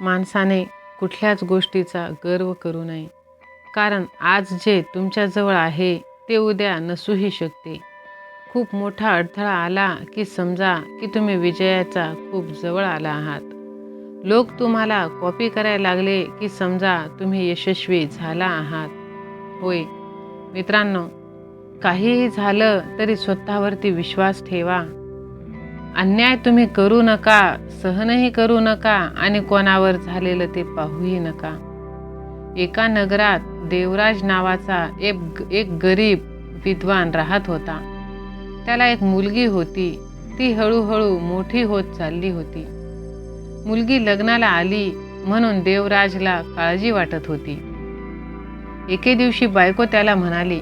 माणसाने कुठल्याच गोष्टीचा गर्व करू नये. कारण आज जे तुमच्याजवळ आहे ते उद्या नसूही शकते. खूप मोठा अडथळा आला की समजा की तुम्ही विजयाचा खूप जवळ आला आहात. लोक तुम्हाला कॉपी करायला लागले की समजा तुम्ही यशस्वी झाला आहात. होय. मित्रांनो काहीही झालं तरी स्वतःवरती विश्वास ठेवा. अन्याय तुम्ही करू नका सहनही करू नका आणि कोणावर झालेलं ते पाहूही नका. एका नगरात देवराज नावाचा एक एक गरीब विद्वान राहत होता. त्याला एक मुलगी होती. ती हळूहळू मोठी होत चालली होती. मुलगी लग्नाला आली म्हणून देवराजला काळजी वाटत होती. एके दिवशी बायको त्याला म्हणाली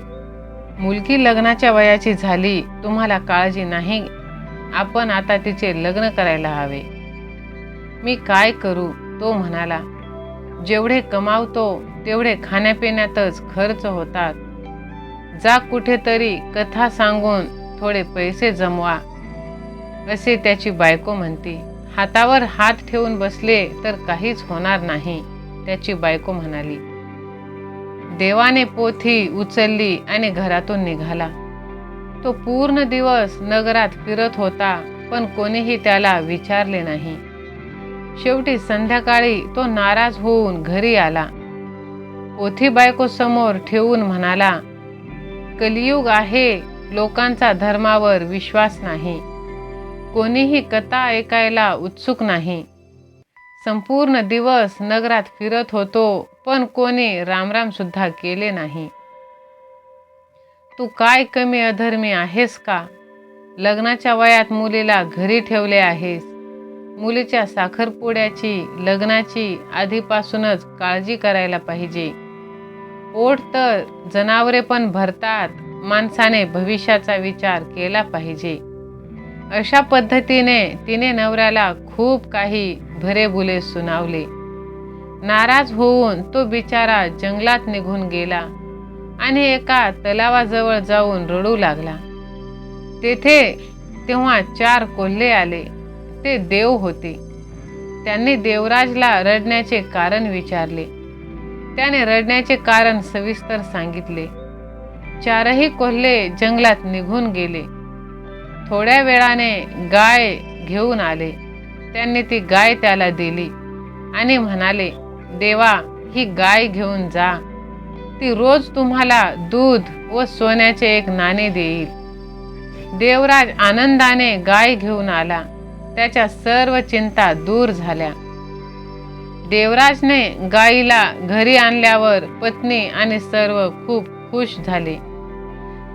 मुलगी लग्नाच्या वयाची झाली तुम्हाला काळजी नाही आपण आता तिचे लग्न करायला हवे. मी काय करू? तो म्हणाला जेवढे कमावतो तेवढे खाण्यापिण्यातच खर्च होतात. जा कुठेतरी कथा सांगून थोडे पैसे जमवा. असे त्याची बायको म्हणते. हातावर हात ठेवून बसले तर काहीच होणार नाही त्याची बायको म्हणाली. देवाने पोथी उचलली आणि घरातून निघाला. तो पूर्ण दिवस नगरात फिरत होता पण कोणीही त्याला विचारले नाही. शेवटी संध्याकाळी तो नाराज होऊन घरी आला. पोथी बायको समोर ठेवून म्हणाला कलियुग आहे लोकांचा धर्मावर विश्वास नाही. कोणीही कथा ऐकायला उत्सुक नाही. संपूर्ण दिवस नगरात फिरत होतो पण कोणी रामराम सुद्धा केले नाही. तू काय कमी अधर्मी आहेस का? लग्नाच्या वयात मुलीला घरी ठेवले आहेस. मुलीच्या साखरपुड्याची लग्नाची आधीपासूनच काळजी करायला पाहिजे. पोट तर जनावरे पण भरतात माणसाने भविष्याचा विचार केला पाहिजे. अशा पद्धतीने तिने नवऱ्याला खूप काही भरेबुले सुनावले. नाराज होऊन तो बिचारा जंगलात निघून गेला. आणि एका तलावाजवळ जाऊन रडू लागला. तेथे तेव्हा चार कोल्हे आले. ते देव होते. त्यांनी देवराजला रडण्याचे कारण विचारले. त्याने रडण्याचे कारण सविस्तर सांगितले. चारही कोल्हे जंगलात निघून गेले. थोड्या वेळाने गाय घेऊन आले. त्यांनी ती गाय त्याला दिली आणि म्हणाले देवा ही गाय घेऊन जा. ती रोज तुम्हाला दूध व सोन्याचे एक नाणे देईल. देवराज आनंदाने गाय घेऊन आला. त्याच्या सर्व चिंता दूर झाल्या. देवराजने गायीला घरी आणल्यावर पत्नी आणि सर्व खूप खुश झाले.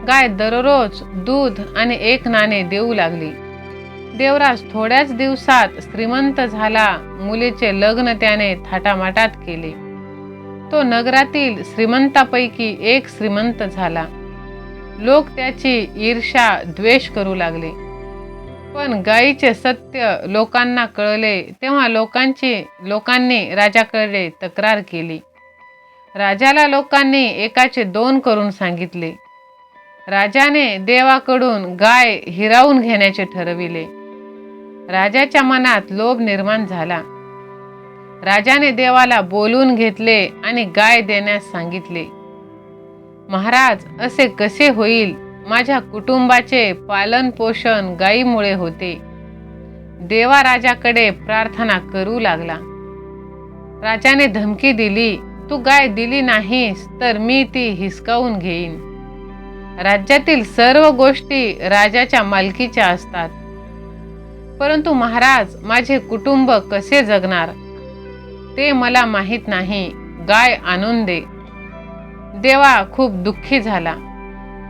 गाय दररोज दूध आणि एक नाणे देऊ लागली. देवराज थोड्याच दिवसात श्रीमंत झाला. मुलीचे लग्न त्याने थाटामाटात केले. तो नगरातील श्रीमंतापैकी एक श्रीमंत झाला. लोक त्याची ईर्षा द्वेष करू लागले. पण गायीचे सत्य लोकांना कळले तेव्हा लोकांची लोकांनी राजाकडे तक्रार केली. राजाला लोकांनी एकाचे दोन करून सांगितले. राजाने देवाकडून गाय हिरावून घेण्याचे ठरविले. राजाच्या मनात लोभ निर्माण झाला. राजाने देवाला बोलून घेतले आणि गाय देण्यास सांगितले महाराज असे कसे होईल? माझ्या कुटुंबाचे पालन पोषण गायीमुळे होते. देवा राजाकडे प्रार्थना करू लागला. राजाने धमकी दिली तू गाय दिली नाहीस तर मी ती हिसकावून घेईन. राज्यातील सर्व गोष्टी राजाच्या मालकीच्या असतात. परंतु महाराज माझे कुटुंब कसे जगणार? ते मला माहीत नाही. गाय आणून दे. देवा खूप दुःखी झाला.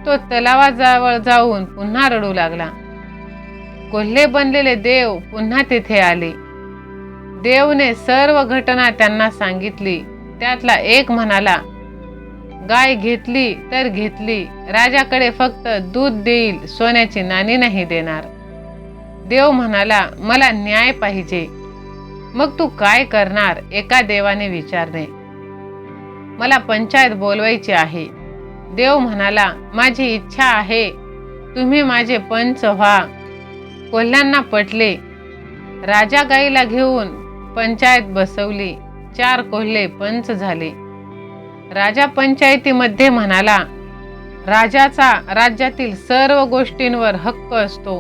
तो तलावाजवळ जाऊन पुन्हा रडू लागला. कोल्हे बनलेले देव पुन्हा तिथे आले. देवने सर्व घटना त्यांना सांगितली. त्यातला एक म्हणाला गाय घेतली तर घेतली. राजाकडे फक्त दूध देईल. सोन्याची नाणी नाही देणार. देव म्हणाला मला न्याय पाहिजे. मग तू काय करणार? एका देवाने विचारले मला पंचायत बोलवायची आहे. देव म्हणाला माझी इच्छा आहे. तुम्ही माझे पंच व्हा. कोल्ह्यांना पटले. राजा गाईला घेऊन पंचायत बसवली. चार कोल्हे पंच झाले. राजा पंचायतीमध्ये म्हणाला राजाचा राज्यातील सर्व गोष्टींवर हक्क असतो.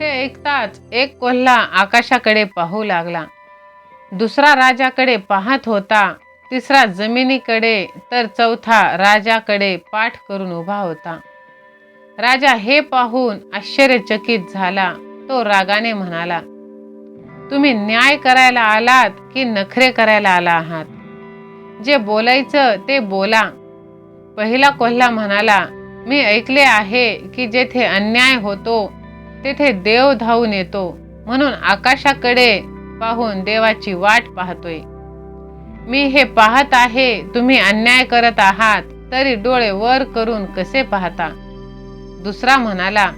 हे ऐकताच एक कोल्हा आकाशाकडे पाहू लागला. दुसरा राजाकडे पाहत होता. तिसरा जमिनीकडे तर चौथा राजाकडे पाठ करून उभा होता. राजा हे पाहून आश्चर्यचकित झाला. तो रागाने म्हणाला तुम्ही न्याय करायला आलात की नखरे करायला आला आहात? जे बोलायचं ते बोला. पहिला कोल्हा म्हणाला मी ऐकले आहे की जेथे अन्याय होतो तेथे देव धावून येतो. म्हणून आकाशाकडे पाहून देवाची वाट पाहतोय. मी हे पाहत आहे तुम्ही अन्याय करत आहात तरी डोळे वर करून कसे पाहता? दुसरा म्हणाला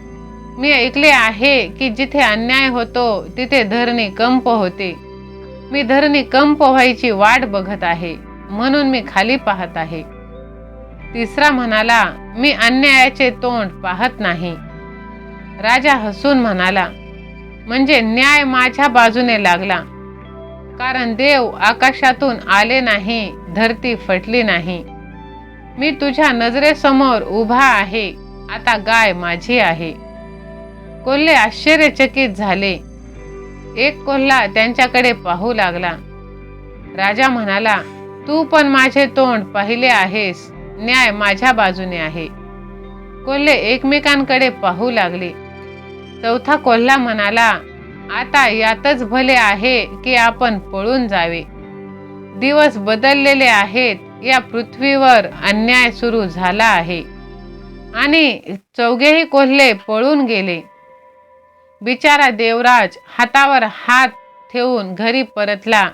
मी ऐकले आहे की जिथे अन्याय होतो तिथे धरणी कंप होते. मी धरणी कंप व्हायची वाट बघत आहे म्हणून मी खाली पाहत आहे. तिसरा म्हणाला मी अन्यायाचे तोंड पाहत नाही. राजा हसून म्हणाला म्हणजे न्याय माझ्या बाजूने लागला. कारण देव आकाशातून आले नाही धरती फटली नाही. मी तुझ्या नजरेसमोर उभा आहे आता गाय माझी आहे. कोल्हे आश्चर्यचकित झाले. एक कोल्हा त्यांच्याकडे पाहू लागला. राजा म्हणाला तू पण माझे तोंड पाहिले आहेस न्याय माझ्या बाजूने आहे. कोल्हे एकमेकांकडे पाहू लागले. चौथा कोल्हा म्हणाला आता यातच भले आहे की आपण पळून जावे. दिवस बदललेले आहेत या पृथ्वीवर अन्याय सुरू झाला आहे. आणि चौघेही कोल्हे पळून गेले. बिचारा देवराज हातावर हात ठेवून घरी परतला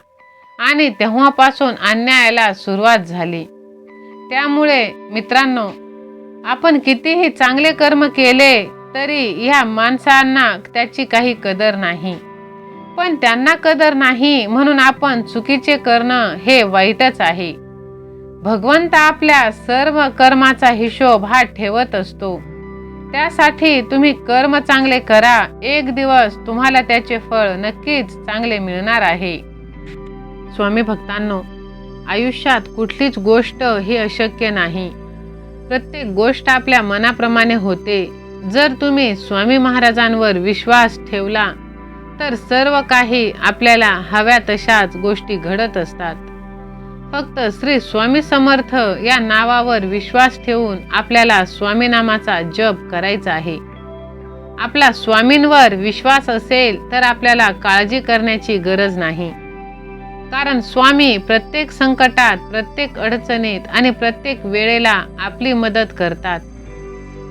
आणि तेव्हापासून अन्यायाला सुरुवात झाली. त्यामुळे मित्रांनो आपण कितीही चांगले कर्म केले तरी ह्या माणसांना त्याची काही कदर नाही. पण त्यांना कदर नाही म्हणून आपण चुकीचे करणं हे वाईटच आहे. भगवंत आपल्या सर्व कर्माचा हिशोब हा ठेवत असतो. त्यासाठी तुम्ही कर्म चांगले करा एक दिवस तुम्हाला त्याचे फळ नक्कीच चांगले मिळणार आहे. स्वामी भक्तांनो आयुष्यात कुठलीच गोष्ट ही अशक्य नाही. प्रत्येक गोष्ट आपल्या मनाप्रमाणे होते. जर तुम्ही स्वामी महाराजांवर विश्वास ठेवला तर सर्व काही आपल्याला हव्या तशाच गोष्टी घडत असतात. फक्त श्री स्वामी समर्थ या नावावर विश्वास ठेवून आपल्याला स्वामी नामाचा जप करायचा आहे. आपला स्वामींवर विश्वास असेल तर आपल्याला काळजी करण्याची गरज नाही. कारण स्वामी प्रत्येक संकटात प्रत्येक अडचणीत आणि प्रत्येक वेळेला आपली मदत करतात.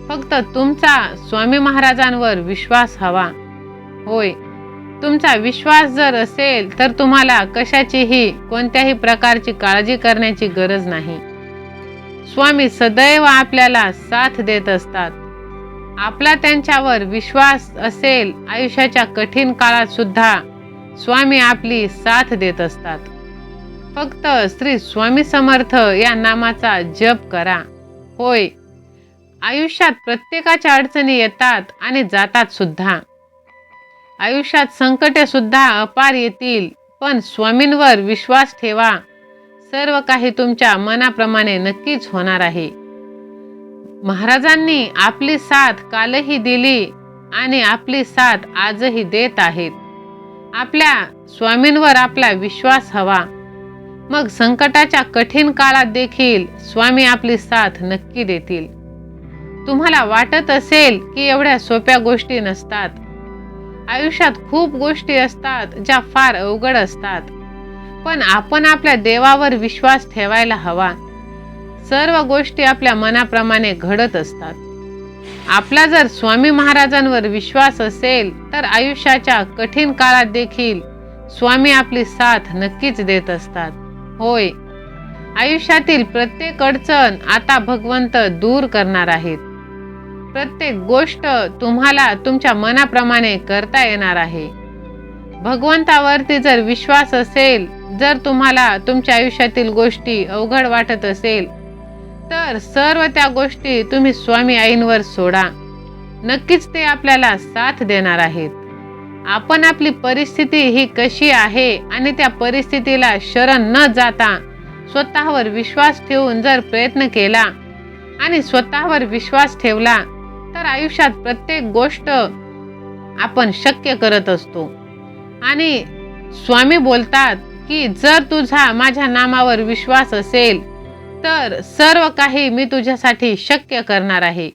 फक्त तुमचा स्वामी महाराजांवर विश्वास हवा. होय तुमचा विश्वास जर असेल तर तुम्हाला कशाचीही कोणत्याही प्रकारची काळजी करण्याची गरज नाही. स्वामी सदैव आपल्याला साथ देत असतात. आपला त्यांच्यावर विश्वास असेल आयुष्याच्या कठीण काळात सुद्धा स्वामी आपली साथ देत असतात. फक्त श्री स्वामी समर्थ या नामाचा जप करा. होय आयुष्यात प्रत्येकाच्या अडचणी येतात आणि जातात सुद्धा. आयुष्यात संकटे सुद्धा अपार येतील पण स्वामींवर विश्वास ठेवा. सर्व काही तुमच्या मनाप्रमाणे नक्कीच होणार आहे. महाराजांनी आपली साथ कालही दिली आणि आपली साथ आजही देत आहेत. आपल्या स्वामींवर आपला विश्वास हवा. मग संकटाच्या कठीण काळात देखील स्वामी आपली साथ नक्की देतील. तुम्हाला वाटत असेल की एवढ्या सोप्या गोष्टी नसतात. आयुष्यात खूप गोष्टी असतात ज्या फार अवघड असतात. पण आपण आपल्या देवावर विश्वास ठेवायला हवा. सर्व गोष्टी आपल्या मनाप्रमाणे घडत असतात. आपला जर स्वामी महाराजांवर विश्वास असेल तर आयुष्याच्या कठीण काळात देखील स्वामी आपली साथ नक्कीच देत असतात. होय आयुष्यातील प्रत्येक अडचण आता भगवंत दूर करणार आहेत. प्रत्येक गोष्ट तुम्हाला तुमच्या मनाप्रमाणे करता येणार आहे. भगवंतावरती जर विश्वास असेल जर तुम्हाला तुमच्या आयुष्यातील गोष्टी अवघड वाटत असेल तर सर्व त्या गोष्टी तुम्ही स्वामी आईंवर सोडा. नक्कीच ते आपल्याला साथ देणार आहेत. आपण आपली परिस्थिती ही कशी आहे आणि त्या परिस्थितीला शरण न जाता स्वतःवर विश्वास ठेवून जर प्रयत्न केला आणि स्वतःवर विश्वास ठेवला तर आयुष्यात प्रत्येक गोष्ट आपण शक्य करत असतो. आणि स्वामी बोलतात की जर तुझा माझ्या नामावर विश्वास असेल तर सर्व काही मी तुझ्यासाठी शक्य करणार आहे.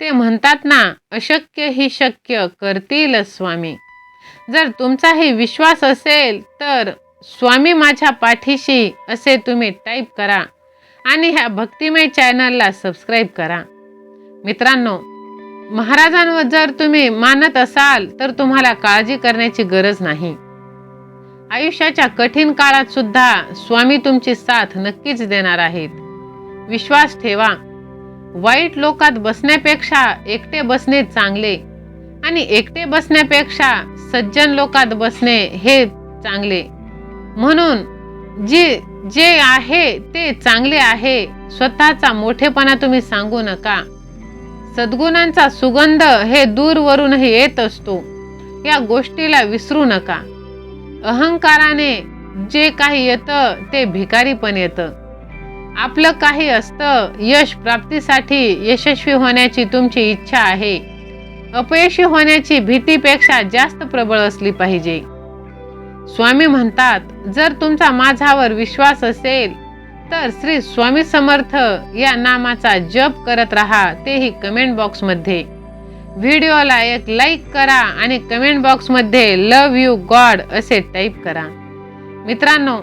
ते म्हणतात ना अशक्य ही शक्य करतील स्वामी. जर तुमचाही विश्वास असेल तर स्वामी माझ्या पाठीशी असे तुम्ही टाईप करा. आणि ह्या भक्तिमय चॅनलला सबस्क्राईब करा. मित्रांनो महाराजांवर जर तुम्ही मानत असाल तर तुम्हाला काळजी करण्याची गरज नाही. आयुष्याच्या कठीण काळात सुद्धा स्वामी तुमची साथ नक्कीच देणार आहेत. विश्वास ठेवा. वाईट लोकात बसण्यापेक्षा एकटे बसणे चांगले आणि एकटे बसण्यापेक्षा सज्जन लोकात बसणे हे चांगले. म्हणून जे जे आहे ते चांगले आहे स्वतःचा मोठेपणा तुम्ही सांगू नका. सद्गुणांचा सुगंध हे दूरवरूनही येत असतो. या गोष्टीला विसरू नका. अहंकाराने जे काही येतं ते भिकारी पण येतं. आपलं काही असतं यश प्राप्तीसाठी यशस्वी होण्याची तुमची इच्छा आहे. अपयशी होण्याची भीतीपेक्षा जास्त प्रबळ असली पाहिजे. स्वामी म्हणतात जर तुमचा माझ्यावर विश्वास असेल तर श्री स्वामी समर्थ या नामाचा जप करत राहा तेही कमेंट बॉक्समध्ये व्हिडिओला एक लाईक करा आणि कमेंट बॉक्समध्ये लव यू गॉड असे टाईप करा. मित्रांनो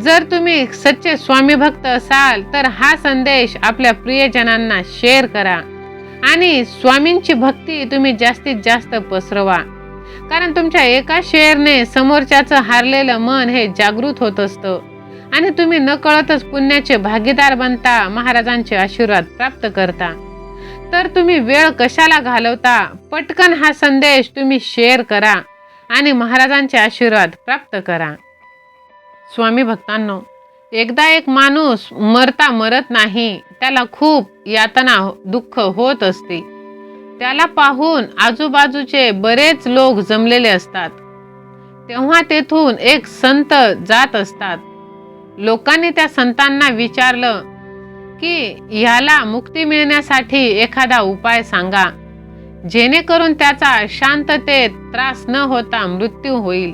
जर तुम्ही सच्चे स्वामी भक्त असाल तर हा संदेश आपल्या प्रियजनांना शेअर करा. आणि स्वामींची भक्ती तुम्ही जास्तीत जास्त पसरवा. कारण तुमच्या एका शेअरने समोरच्याचं हारलेलं मन हे जागृत होत असतं. आणि तुम्ही नकळतच पुण्याचे भागीदार बनता महाराजांचे आशीर्वाद प्राप्त करता. तर तुम्ही वेळ कशाला घालवता? पटकन हा संदेश तुम्ही शेअर करा आणि महाराजांचे आशीर्वाद प्राप्त करा. स्वामी भक्तांनो एकदा एक माणूस मरता मरत नाही त्याला खूप यातना दुःख होत असते. त्याला पाहून आजूबाजूचे बरेच लोक जमलेले असतात. तेव्हा तेथून एक संत जात असतात. लोकांनी त्या संतांना विचारलं की ह्याला मुक्ती मिळण्यासाठी एखादा उपाय सांगा. जेणेकरून त्याचा शांततेत त्रास न होता मृत्यू होईल.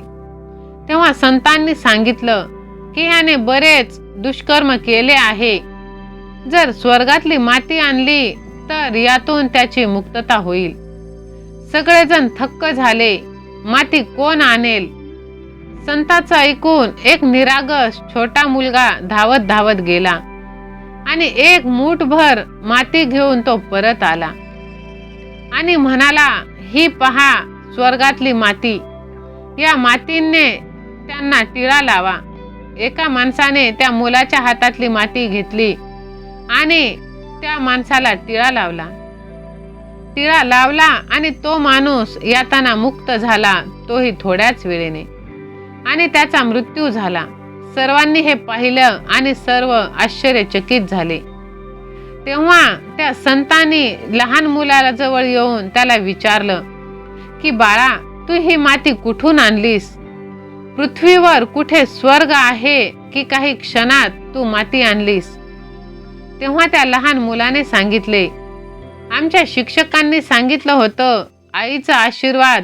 तेव्हा संतांनी सांगितलं की ह्याने बरेच दुष्कर्म केले आहे. जर स्वर्गातली माती आणली तर यातून त्याची मुक्तता होईल. सगळेजण थक्क झाले. माती कोण आणेल? संताचं ऐकून एक निरागस छोटा मुलगा धावत धावत गेला आणि एक मूठभर माती घेऊन तो परत आला. आणि म्हणाला ही पहा स्वर्गातली माती. या मातीने त्यांना टिळा लावा. एका माणसाने त्या मुलाच्या हातातली माती घेतली आणि त्या माणसाला टिळा लावला. टिळा लावला आणि तो माणूस यातना मुक्त झाला तोही थोड्याच वेळेने. आणि त्याचा मृत्यू झाला. सर्वांनी हे पाहिलं आणि सर्व आश्चर्यचकित झाले. तेव्हा त्या संतांनी लहान मुलाला जवळ येऊन त्याला विचारलं की बाळा तू ही माती कुठून आणलीस? पृथ्वीवर कुठे स्वर्ग आहे की काही क्षणात तू माती आणलीस? तेव्हा त्या लहान मुलाने सांगितले आमच्या शिक्षकांनी सांगितलं होतं आईचा आशीर्वाद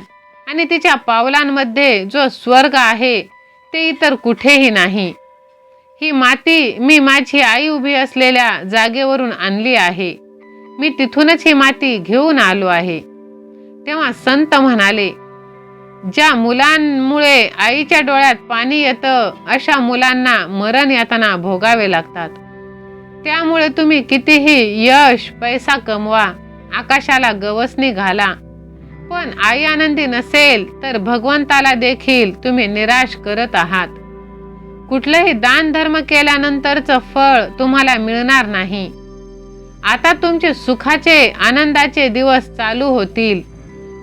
आणि तिच्या पावलांमध्ये जो स्वर्ग आहे ते इतर कुठेही नाही. ही माती मी माझी आई उभी असलेल्या जागेवरून आणली आहे. मी तिथूनच ही माती घेऊन आलो आहे. तेव्हा संत म्हणाले ज्या मुलांमुळे आईच्या डोळ्यात पाणी येतं अशा मुलांना मरण यातना भोगावे लागतात. त्यामुळे तुम्ही कितीही यश पैसा कमवा आकाशाला गवसणी घाला पण आई आनंदी नसेल तर भगवंताला देखील तुम्ही निराश करत आहात. कुठलंही दान धर्म केल्यानंतरचं फळ तुम्हाला मिळणार नाही. आता तुमचे सुखाचे आनंदाचे दिवस चालू होतील.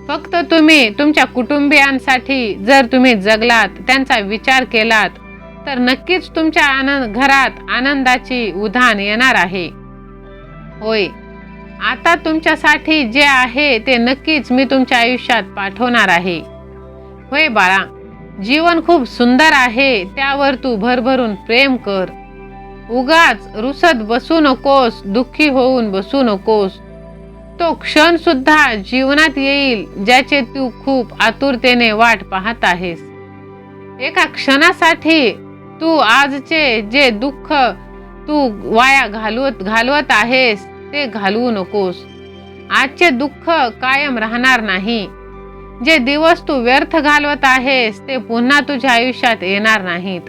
फक्त तुम्ही तुमच्या कुटुंबियांसाठी जर तुम्ही जगलात त्यांचा विचार केलात तर नक्कीच तुमच्या आनंद घरात आनंदाची उधाण येणार आहे. होय आता तुमच्यासाठी जे आहे ते नक्कीच मी तुमच्या आयुष्यात पाठवणार आहे. होय बाळा जीवन खूप सुंदर आहे त्यावर तू भरभरून प्रेम कर. उगाच रुसत बसू नकोस दुःखी होऊन बसू नकोस. तो क्षण सुद्धा जीवनात येईल ज्याचे तू खूप आतुरतेने वाट पाहत आहेस. एका क्षणासाठी तू आजचे जे दुःख तू वाया घालवत घालवत आहेस ते घालवू नकोस. आजचे दुःख कायम राहणार नाही. जे दिवस तू व्यर्थ घालवत आहेस ते पुन्हा तुझ्या आयुष्यात येणार नाहीत.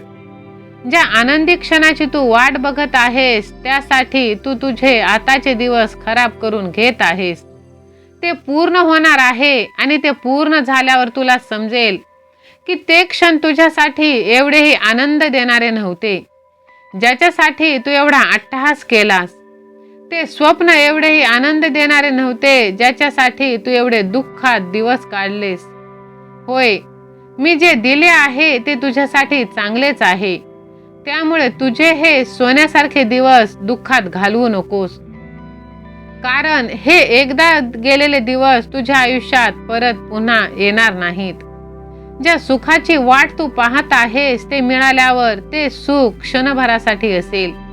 ज्या आनंदी क्षणाची तू वाट बघत आहेस त्यासाठी तू तुझे आताचे दिवस खराब करून घेत आहेस. ते पूर्ण होणार आहे आणि ते पूर्ण झाल्यावर तुला समजेल की ते क्षण तुझ्यासाठी एवढेही आनंद देणारे नव्हते. ज्याच्यासाठी तू एवढा अट्टहास केलास. ते स्वप्न एवढेही आनंद देणारे नव्हते ज्याच्यासाठी तू एवढे दुःखात दिवस काढलेस. होय मी जे दिले आहे ते तुझ्यासाठी चांगलेच आहे. त्यामुळे तुझे हे सोन्यासारखे दिवस दुःखात घालवू नकोस. कारण हे एकदा गेलेले दिवस तुझ्या आयुष्यात परत पुन्हा येणार नाहीत. ज्या सुखाची वाट तू पाहत आहेस ते मिळाल्यावर ते सुख क्षणभरासाठी असेल.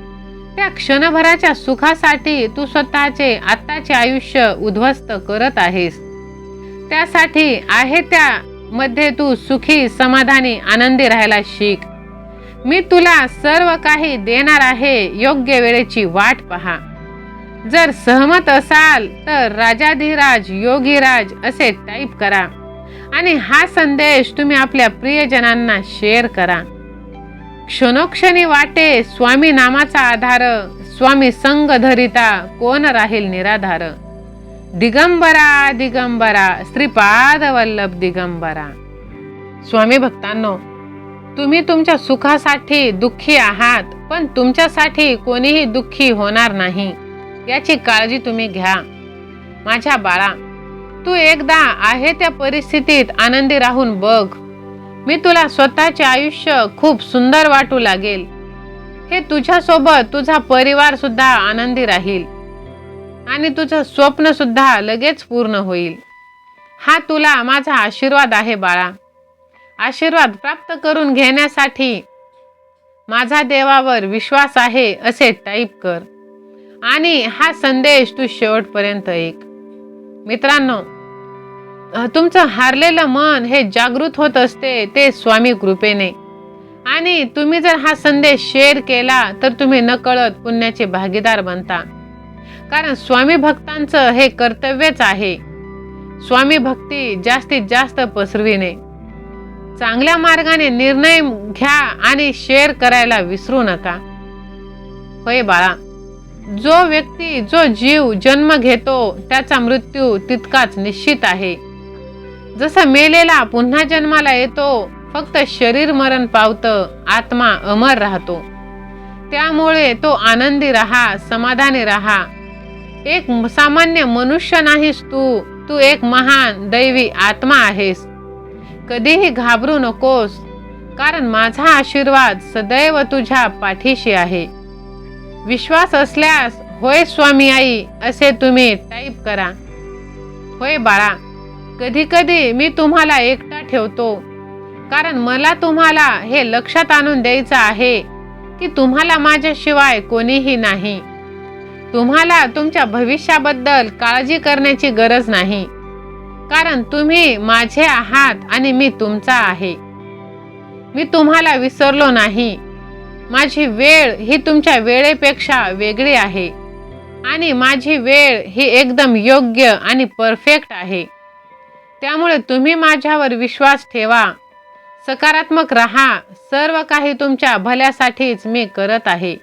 त्या क्षणभराच्या सुखासाठी तू स्वतःचे आत्ताचे आयुष्य उद्ध्वस्त करत आहेस. त्यासाठी आहे त्या मध्ये तू सुखी समाधानी आनंदी राहायला शिक. मी तुला सर्व काही देणार आहे योग्य वेळेची वाट पहा. जर सहमत असाल तर राजाधिराज योगीराज असे टाईप करा. आणि हा संदेश तुम्ही आपल्या प्रियजनांना शेअर करा. क्षणोक्षणी वाटे स्वामी नामाचा आधार स्वामी संग धरिता कोण राहील निराधार? दिगंबरा दिगंबरा श्रीपाद वल्लभ दिगंबरा. स्वामी भक्तांनो तुम्ही तुमच्या सुखासाठी दुःखी आहात पण तुमच्यासाठी कोणीही दुःखी होणार नाही. याची काळजी तुम्ही घ्या. माझ्या बाळा तू एकदा आहे त्या परिस्थितीत आनंदी राहून बघ. मी तुला स्वतःचे आयुष्य खूप सुंदर वाटू लागेल. हे तुझ्यासोबत तुझा परिवार सुद्धा आनंदी राहील. आणि तुझं स्वप्न सुद्धा लगेच पूर्ण होईल. हा तुला माझा आशीर्वाद आहे बाळा. आशीर्वाद प्राप्त करून घेण्यासाठी माझा देवावर विश्वास आहे असे टाईप कर. आणि हा संदेश तू शेवटपर्यंत ऐक. मित्रांनो तुमचं हारलेलं मन हे जागृत होत असते ते स्वामी कृपेने. आणि तुम्ही जर हा संदेश शेअर केला तर तुम्ही नकळत पुण्याचे भागीदार बनता. कारण स्वामी भक्तांचं हे कर्तव्यच आहे. स्वामी भक्ती जास्तीत जास्त पसरविणे. चांगल्या मार्गाने निर्णय घ्या आणि शेअर करायला विसरू नका. होय बाळा. जो व्यक्ती जो जीव जन्म घेतो त्याचा मृत्यू तितकाच निश्चित आहे. जसं मेलेला पुन्हा जन्माला येतो फक्त शरीर मरण पावतं आत्मा अमर राहतो. त्यामुळे तो आनंदी राहा समाधानी राहा. एक सामान्य मनुष्य नाहीस तू तू एक महान दैवी आत्मा आहेस. कधीही घाबरू नकोस कारण माझा आशीर्वाद सदैव तुझ्या पाठीशी आहे. विश्वास असल्यास होय स्वामी आई असे तुम्ही टाईप करा. होय बाळा कधी कधी मी तुम्हाला एकटा ठेवतो. कारण मला तुम्हाला हे लक्षात आणून द्यायचं आहे की तुम्हाला माझ्याशिवाय कोणीही नाही. तुम्हाला तुमच्या भविष्याबद्दल काळजी करण्याची गरज नाही. कारण तुम्ही माझे आहात आणि मी तुमचा आहे. मी तुम्हाला विसरलो नाही. माझी वेळ ही तुमच्या वेळेपेक्षा वेगळी आहे. आणि माझी वेळ ही एकदम योग्य आणि परफेक्ट आहे. त्यामुळे तुम्ही माझ्यावर विश्वास ठेवा. सकारात्मक राहा. सर्व काही तुमच्या भल्यासाठीच मी करत आहे.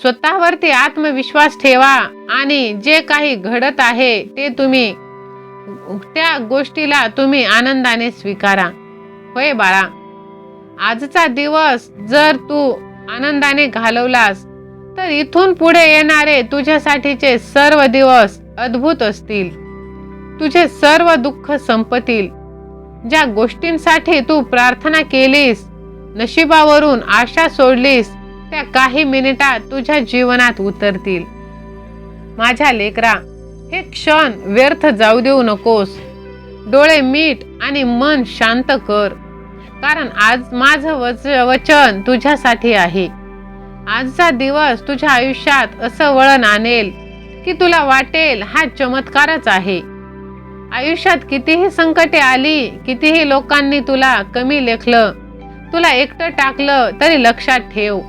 स्वतःवरती आत्मविश्वास ठेवा आणि जे काही घडत आहे ते तुम्ही त्या गोष्टीला तुम्ही आनंदाने स्वीकारा. होय बाळा. आजचा दिवस जर तू आनंदाने घालवलास तर इथून पुढे येणारे तुझ्यासाठीचे सर्व दिवस अद्भुत असतील. तुझे सर्व दुःख संपतील. ज्या गोष्टींसाठी तू प्रार्थना केलीस नशिबावरून आशा सोडलीस त्या काही मिनिटात तुझ्या जीवनात उतरतील. माझ्या लेकरा हे क्षण व्यर्थ जाऊ देऊ नकोस. डोळे मीठ आणि मन शांत कर. कारण आज माझं वच वचन तुझ्यासाठी आहे. आजचा दिवस तुझ्या आयुष्यात असं वळण आणेल की तुला वाटेल हा चमत्कारच आहे. आयुष्यात कितीही संकटे आली कितीही लोकांनी तुला कमी लेखलं तुला एकटं टाकलं तरी लक्षात ठेव.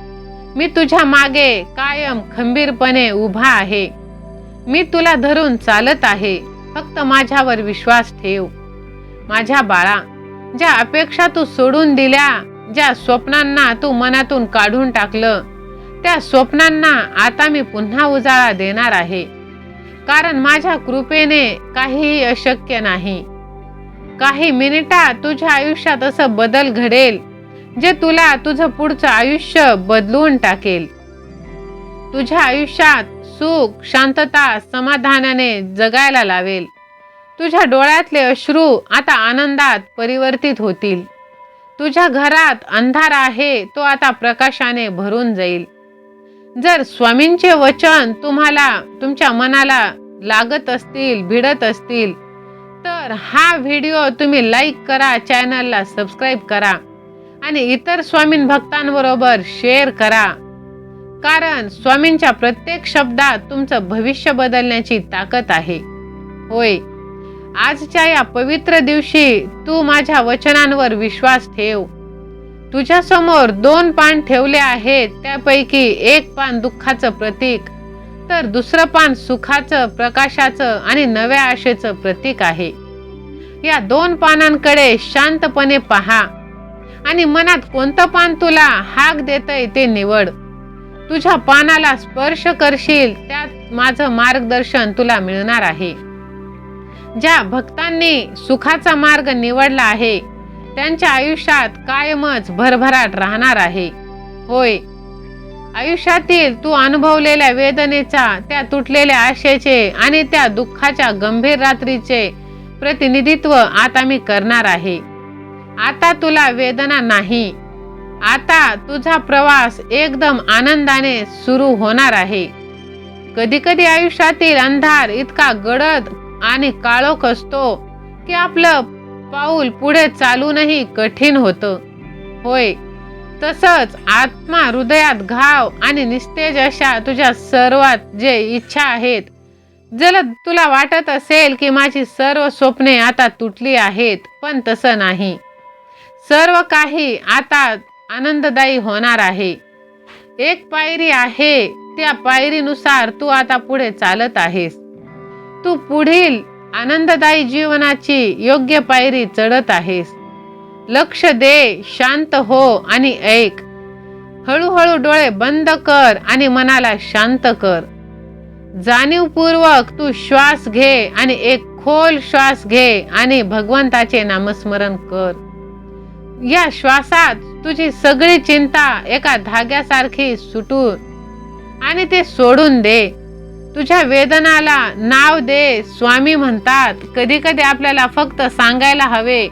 मी तुझ्या मागे कायम खंबीरपणे उभा आहे. मी तुला धरून चालत आहे फक्त माझ्यावर विश्वास ठेव. माझ्या बाळा ज्या अपेक्षा तू सोडून दिल्या ज्या स्वप्नांना तू मनातून काढून टाकलं त्या स्वप्नांना आता मी पुन्हा उजाळा देणार आहे. कारण माझ्या कृपेने काहीही अशक्य नाही. काही मिनिटात तुझ्या आयुष्यात असं बदल घडेल जे तुला तुझं पुढचं आयुष्य बदलून टाकेल. तुझ्या आयुष्यात सुख शांतता समाधानाने जगायला लावेल. तुझ्या डोळ्यातले अश्रू आता आनंदात परिवर्तित होतील. तुझ्या घरात अंधार आहे तो आता प्रकाशाने भरून जाईल. जर स्वामींचे वचन तुम्हाला तुमच्या मनाला लागत असतील भिडत असतील तर हा व्हिडिओ तुम्ही लाईक करा चॅनलला सबस्क्राईब करा आणि इतर स्वामीन भक्तांबरोबर शेअर करा. कारण स्वामींच्या प्रत्येक शब्दात तुमचं भविष्य बदलण्याची ताकद आहे. होय आजच्या या पवित्र दिवशी तू माझ्या वचनांवर विश्वास ठेव. तुझ्या समोर दोन पान ठेवले आहेत त्यापैकी एक पान दुःखाचं प्रतीक. तर दुसरं पान सुखाचं प्रकाशाचं आणि नव्या आशेचं प्रतीक आहे. या दोन पानांकडे शांतपणे पहा. आणि मनात कोणतं पान तुला हाक देतय ते निवड. तुझ्या पानाला स्पर्श करशील त्यात माझं मार्गदर्शन तुला मिळणार आहे. ज्या भक्तांनी सुखाचा मार्ग निवडला आहे त्यांच्या आयुष्यात कायमच भरभराट राहणार आहे. होय. आयुष्यातील तू अनुभवलेल्या वेदनेचा त्या तुटलेल्या आशेचे आणि त्या दुःखाच्या गंभीर रात्रीचे प्रतिनिधित्व आता मी करणार आहे. आता तुला वेदना नाही. आता तुझा प्रवास एकदम आनंदाने सुरू होणार आहे. कधी कधी आयुष्यातील अंधार इतका गडद आणि काळोख असतो की आपलं पाऊल पुढे चालूनही कठीण होतं. होय तसंच आत्मा हृदयात घाव आणि निस्तेज अशा तुझ्या सर्वात जे इच्छा आहेत जर तुला वाटत असेल की माझी सर्व स्वप्ने आता तुटली आहेत पण तसं नाही. सर्व काही आता आनंददायी होणार आहे. एक पायरी आहे त्या पायरीनुसार तू आता पुढे चालत आहेस. तू पुढील आनंददायी जीवनाची योग्य पायरी चढत आहेस. लक्ष दे शांत हो आणि ऐक. हळूहळू डोळे बंद कर आणि मनाला शांत कर. जाणीवपूर्वक तू श्वास घे आणि एक खोल श्वास घे आणि भगवंताचे नामस्मरण कर. या श्वासात तुझी सगळी चिंता एका धाग्यासारखी सुटून आणि ते सोडून दे. तुझ्या वेदनाला नाव दे स्वामी म्हणतात. कधी कधी आपल्याला फक्त सांगायला हवे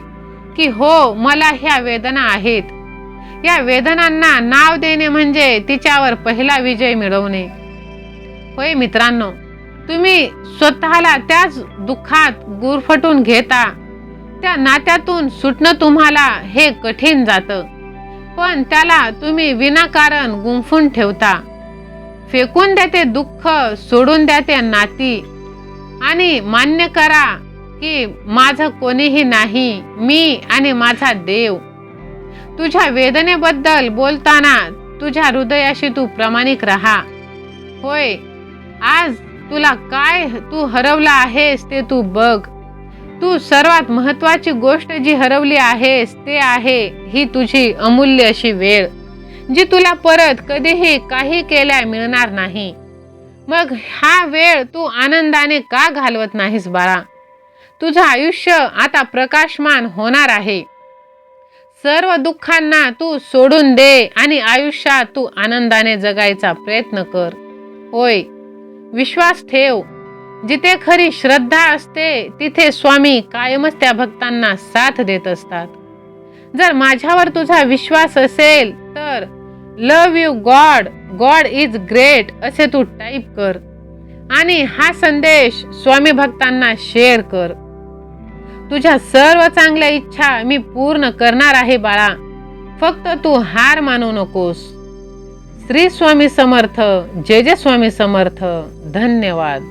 की हो मला ह्या वेदना आहेत. या वेदनांना नाव देणे म्हणजे तिच्यावर पहिला विजय मिळवणे. होय मित्रांनो तुम्ही स्वतःला त्याच दुःखात गुरफटून घेता. त्या नात्यातून सुटणं तुम्हाला हे कठीण जातं. पण त्याला तुम्ही विनाकारण गुंफून ठेवता. फेकून द्या ते दुःख सोडून द्या ते नाती. आणि मान्य करा की माझं कोणीही नाही मी आणि माझा देव. तुझ्या वेदनेबद्दल बोलताना तुझ्या हृदयाशी तू प्रामाणिक राहा. होय आज तुला काय तू हरवला आहेस ते तू बघ. तू सर्वात महत्वाची गोष्ट जी हरवली आहेस ते आहे ही तुझी अमूल्य अशी वेळ. जी तुला परत कधीही काही केल्या मिळणार नाही. मग हा वेळ तू आनंदाने का घालवत नाहीस बाळा? तुझं आयुष्य आता प्रकाशमान होणार आहे. सर्व दुःखांना तू सोडून दे आणि आयुष्यात तू आनंदाने जगायचा प्रयत्न कर. होय विश्वास ठेव. जिथे खरी श्रद्धा असते तिथे स्वामी कायमच त्या भक्तांना साथ देत असतात. जर माझ्यावर तुझा विश्वास असेल तर love you god god is great असे तू टाईप कर. आणि हा संदेश स्वामी भक्तांना शेअर कर. तुझ्या सर्व चांगल्या इच्छा मी पूर्ण करणार आहे बाळा. फक्त तू हार मानू नकोस. श्री स्वामी समर्थ. जय जय स्वामी समर्थ. धन्यवाद.